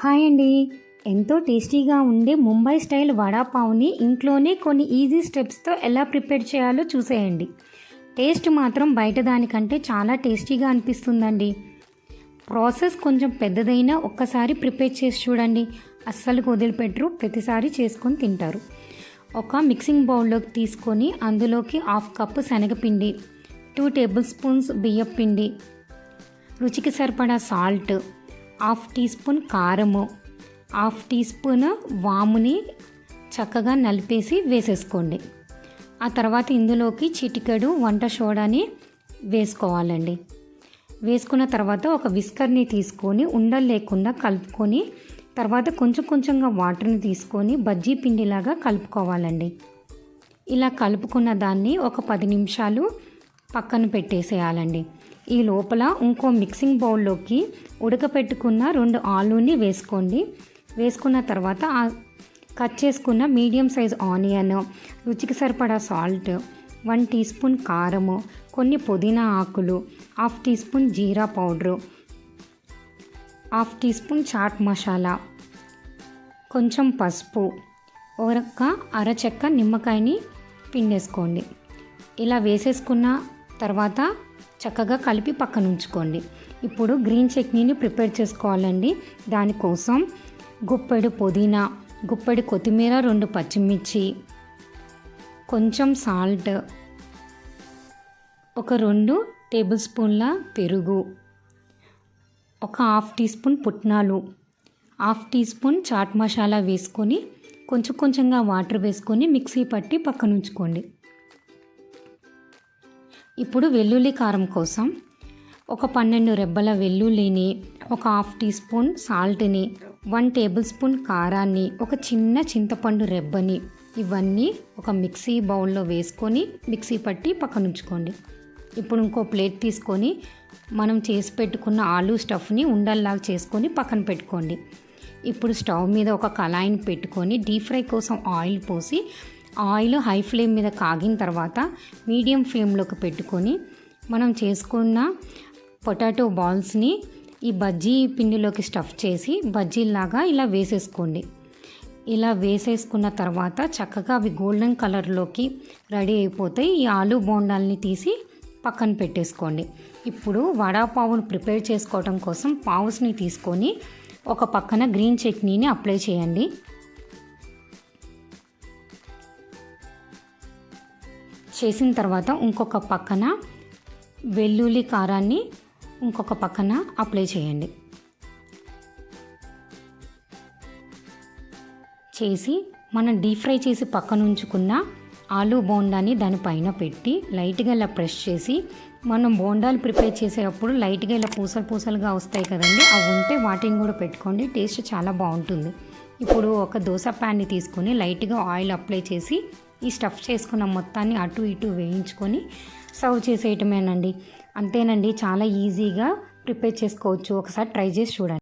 Hi అండి. ఎంతో టేస్టీగా ఉండే ముంబై స్టైల్ వడాపావుని ఇంట్లోనే కొన్ని ఈజీ స్టెప్స్తో ఎలా ప్రిపేర్ చేయాలో చూసేయండి. టేస్ట్ మాత్రం బయట దానికంటే చాలా టేస్టీగా అనిపిస్తుందండి. ప్రాసెస్ కొంచెం పెద్దదైనా ఒక్కసారి ప్రిపేర్ చేసి చూడండి. అస్సలు వదిలిపెట్టరు ప్రతిసారి చేసుకొని తింటారు. ఒక మిక్సింగ్ బౌల్లోకి తీసుకొని అందులోకి హాఫ్ కప్పు శనగపిండి టూ టేబుల్ స్పూన్స్ బియ్యపిండి రుచికి సరిపడా సాల్ట్ హాఫ్ టీ స్పూన్ కారము హాఫ్ టీ స్పూన్ వాముని చక్కగా నలిపేసి వేసేసుకోండి. ఆ తర్వాత ఇందులోకి చిటికెడు వంట సోడాని వేసుకోవాలండి. వేసుకున్న తర్వాత ఒక విస్కర్ని తీసుకొని ఉండలు లేకుండా కలుపుకొని తర్వాత కొంచెం కొంచెంగా వాటర్ని తీసుకొని బజ్జీ పిండిలాగా కలుపుకోవాలండి. ఇలా కలుపుకున్న దాన్ని ఒక పది నిమిషాలు పక్కన పెట్టేసేయాలండి. ఈ లోపల ఇంకో మిక్సింగ్ బౌల్లోకి ఉడకపెట్టుకున్న రెండు ఆలూని వేసుకోండి. వేసుకున్న తర్వాత కట్ చేసుకున్న మీడియం సైజ్ ఆనియన్ రుచికి సరిపడా సాల్ట్ వన్ టీ స్పూన్ కారము కొన్ని పుదీనా ఆకులు హాఫ్ టీ స్పూన్ జీరా powder half tea spoon chaat masala కొంచెం పసుపు ఒక అరచెక్క నిమ్మకాయని పిండేసుకోండి. ఇలా వేసేసుకున్న తర్వాత చక్కగా కలిపి పక్కన ఉంచుకోండి. ఇప్పుడు గ్రీన్ చట్నీని ప్రిపేర్ చేసుకోవాలండి. దానికోసం గుప్పెడు పుదీనా గుప్పెడు కొత్తిమీర రెండు పచ్చిమిర్చి కొంచెం సాల్ట్ ఒక రెండు టేబుల్ స్పూన్ల పెరుగు ఒక హాఫ్ టీ స్పూన్ పుట్నాలు half tea spoon chaat masala వేసుకొని కొంచెం కొంచెంగా వాటర్ వేసుకొని మిక్సీ పట్టి పక్కన ఉంచుకోండి. ఇప్పుడు వెల్లుల్లి కారం కోసం ఒక పన్నెండు రెబ్బల వెల్లుల్లిని ఒక హాఫ్ టీ స్పూన్ సాల్ట్ని వన్ టేబుల్ స్పూన్ కారాన్ని ఒక చిన్న చింతపండు రెబ్బని ఇవన్నీ ఒక మిక్సీ బౌల్లో వేసుకొని మిక్సీ పట్టి పక్కన ఉంచుకోండి. ఇప్పుడు ఇంకో ప్లేట్ తీసుకొని మనం చేసి పెట్టుకున్న ఆలు స్టఫ్ని ఉండల్లాగా చేసుకొని పక్కన పెట్టుకోండి. ఇప్పుడు స్టవ్ మీద ఒక కళాయిని పెట్టుకొని డీప్ ఫ్రై కోసం ఆయిల్ పోసి ఆయిల్ హై ఫ్లేమ్ మీద కాగిన తర్వాత మీడియం ఫ్లేమ్లోకి పెట్టుకొని మనం చేసుకున్న పొటాటో బాల్స్ని ఈ బజ్జీ పిండిలోకి స్టఫ్ చేసి బజ్జీలాగా ఇలా వేసేసుకోండి. ఇలా వేసేసుకున్న తర్వాత చక్కగా అవి గోల్డెన్ కలర్లోకి రెడీ అయిపోతాయి ఈ ఆలు బోండాల్ని తీసి పక్కన పెట్టేసుకోండి. ఇప్పుడు వడాపావును ప్రిపేర్ చేసుకోవడం కోసం పావుస్ని తీసుకొని ఒక పక్కన గ్రీన్ చట్నీని అప్లై చేయండి. చేసిన తర్వాత ఇంకొక పక్కన వెల్లుల్లి కారాన్ని ఇంకొక పక్కన అప్లై చేయండి. చేసి మనం డీప్ ఫ్రై చేసి పక్కన ఉంచుకున్న ఆలూ బోండాని దానిపైన పెట్టి లైట్గా ఇలా ప్రెస్ చేసి మనం బోండాలు ప్రిపేర్ చేసేటప్పుడు లైట్గా ఇలా పూసలు పూసలుగా వస్తాయి కదండి అవి ఉంటే వాటిని కూడా పెట్టుకోండి టేస్ట్ చాలా బాగుంటుంది. ఇప్పుడు ఒక దోశ ప్యాన్ని తీసుకొని లైట్గా ఆయిల్ అప్లై చేసి ఈ స్టఫ్ చేసుకున్న మొత్తాన్ని అటు ఇటు వేయించుకొని సర్వ్ చేసేయటమేనండి. అంతేనండి చాలా ఈజీగా ప్రిపేర్ చేసుకోవచ్చు. ఒకసారి ట్రై చేసి చూడండి.